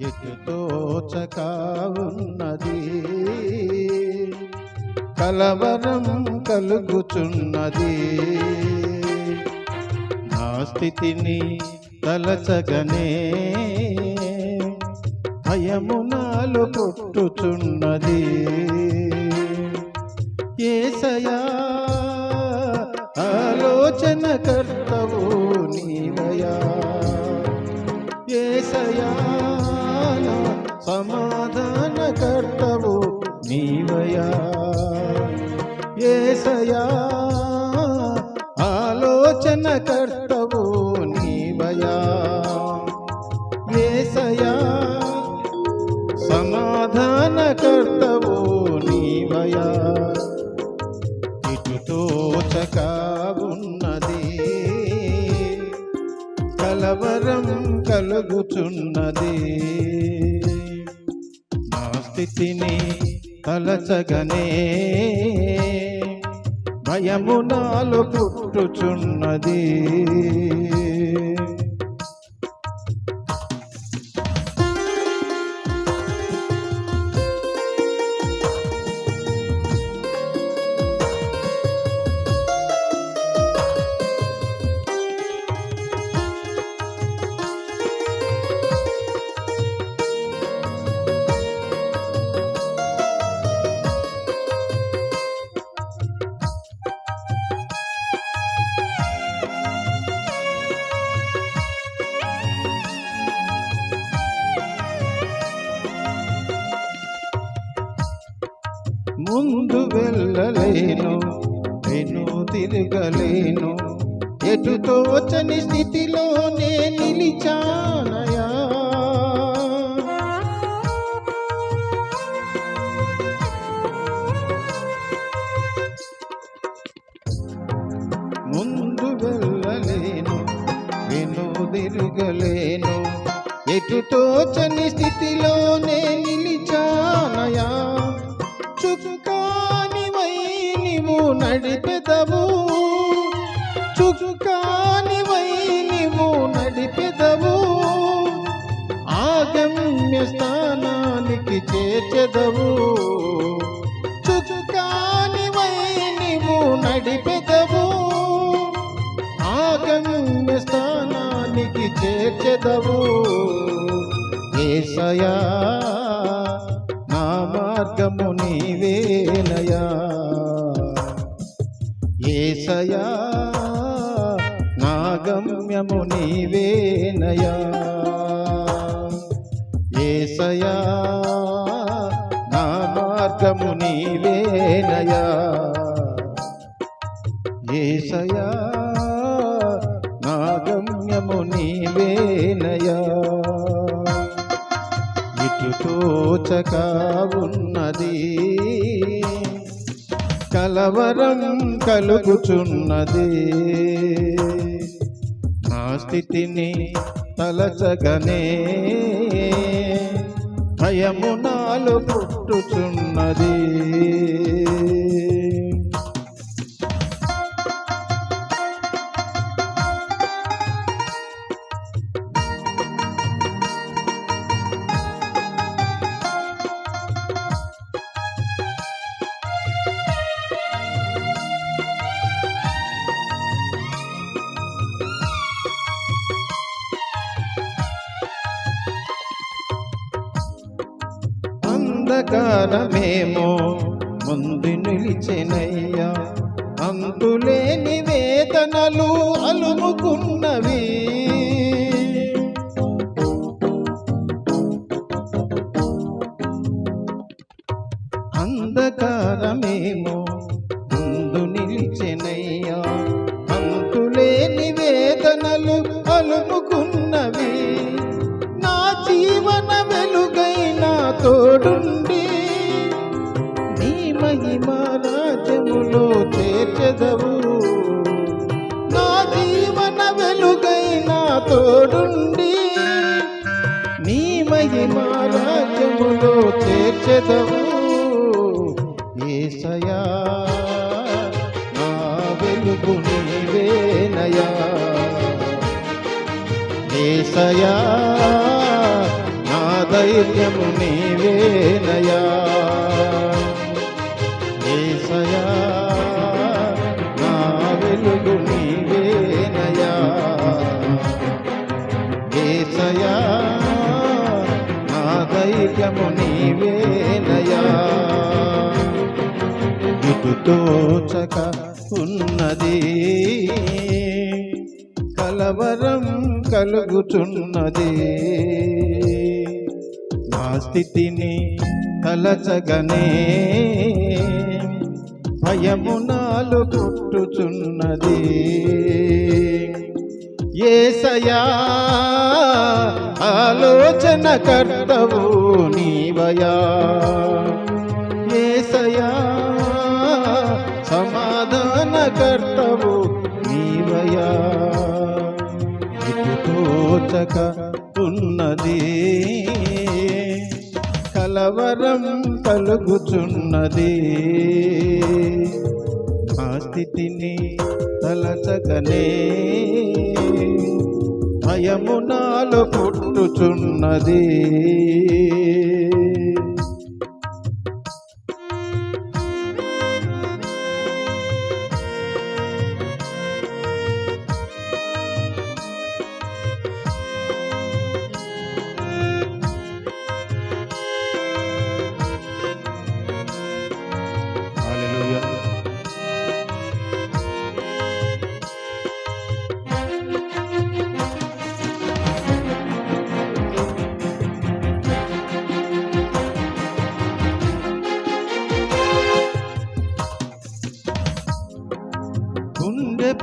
ఎటు ఉన్నది కలవరం కలుగుచున్నది. నా స్థితిని తలచగనే భయము నాలు పుట్టుచున్నది ఆలోచన కర్తవు నీవయా ఏసయా సమాధాన కర్తవు నీవయా ఇటు తోచక ఉన్నది కలవరం కలుగుచున్నది. నా స్థితిని తలచగనే భయము నాలో పుట్టుచున్నది. ముందు వెళ్ళలేను నేను తిరగలేను. ఎటు తోచని స్థితిలోనే నిలిచానయా ముందు వెళ్ళలేను నేను తిరగలేను. ఎటు తోచని స్థితిలోనే నిలిచ చుక్కానివై నీవు నడిపెదవు చుక్కానివై నీవు నడిపెదవు ఆగమ్య స్థానానికి చేర్చెదవు. చుక్కానివై నీవు నడిపెదవు ఆగమ్య స్థానానికి చేర్చెదవు. ఏసయా మార్గము నీవేనయా? ఏసయా నా గమ్యము నీవేనయా? ఏసయా నా మార్గము నీవేనయా? ఏసయా నా గమ్యము నీవేనయా? ఇటు తోచక ఉన్నది కలవరం కలుగుచున్నది. నా స్థితిని తలచగనే భయము నాలు పుట్టుచున్నది. అంధకారమేమో ముందు నిలిచెనయ్యా. అంతులేని వేతనలు అలుముకున్నవి. వెలుగు నీవేనయా ఏసయా నా ధైర్యము నీవేనయా? ఏసయా నా వెలుగు నీవేనయా? ఏసయా నా ధైర్యము నీవేనయా? ఇటు తోచక ఉన్నది కలవరం కలుగుచున్నది నా స్థితిని తలచగనే భయము నాలు పుట్టుచున్నది. ఏసయా ఆలోచన కర్తవు నీవయా. ఏసయా తోచక ఉన్నది. కలవరం కలుగుచున్నది ఆ స్థితిని తలచకనే భయము నాలో పుట్టుచున్నది.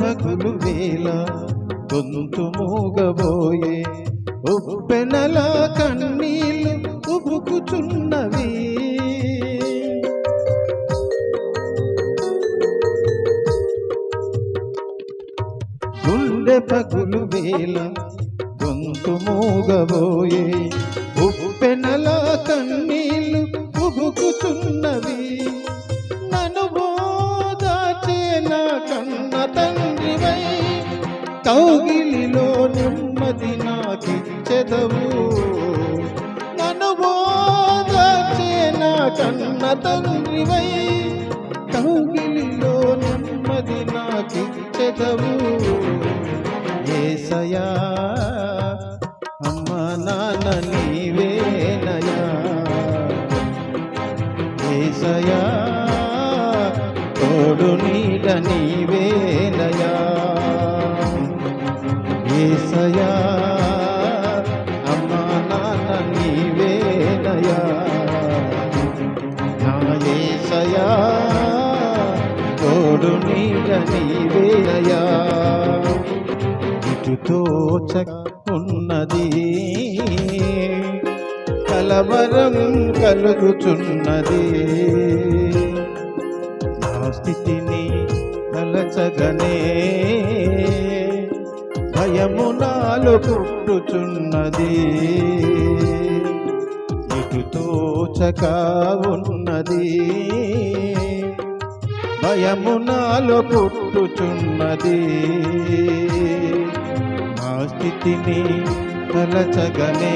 పగులు వేల గొంతు మూగబోయే. ఉప్పెనల కన్నీళ్ళు ఉబుకుచున్నవి. గుండె పగులు వేల గొంతు మూగబోయే. ఉప్పెనల కౌగిలిలో నెమ్మది నాకిచ్చెదవు. నన్ను బోదాచే నా కన్న తండ్రివై కౌగిలిలో నెమ్మది నాకిచ్చెదవు. ఏసయా అమ్మ నాన్న నీవేనయా ఏసయా తోడు నీడ నీవే ఏసయా అమ్మా నాన్న నీవేనయా నా తోడు నీడ నీవేనయా ఇటు తోచ ఉన్నది కలవరం కలుగుచున్నది. నా స్థితిని తలచగనే భయము నాలో కుట్టుచున్నది ఇటు తోచక ఉన్నది. భయము నాలో పుట్టుచున్నది. నా స్థితిని తలచగనే.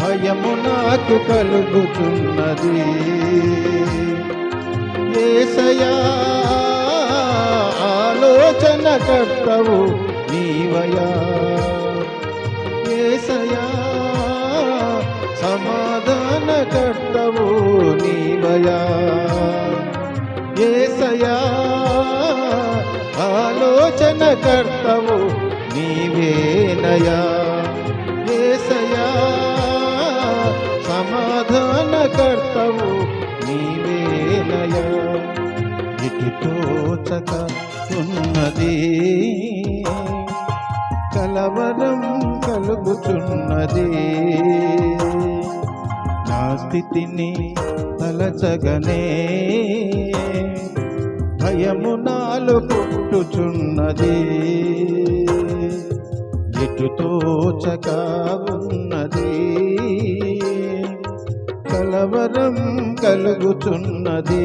భయము నాకు కలుగుచున్నది ఏసయా ఆలోచన కర్తవు నీవయా. ఏసయా సమాధాన కర్తవు నీవయా. ఏసయా ఆలోచన కర్తవు నీవేనయా. ఏసయా సమాధాన కర్తవు నీవేనయా. ఇటు తోచక ఉన్నది కలవరం కలుగుచున్నది నా స్థితిని తలచగనే భయము నాలు పుట్టుచున్నది. ఎటుతోచక ఉన్నది. కలవరం కలుగుచున్నది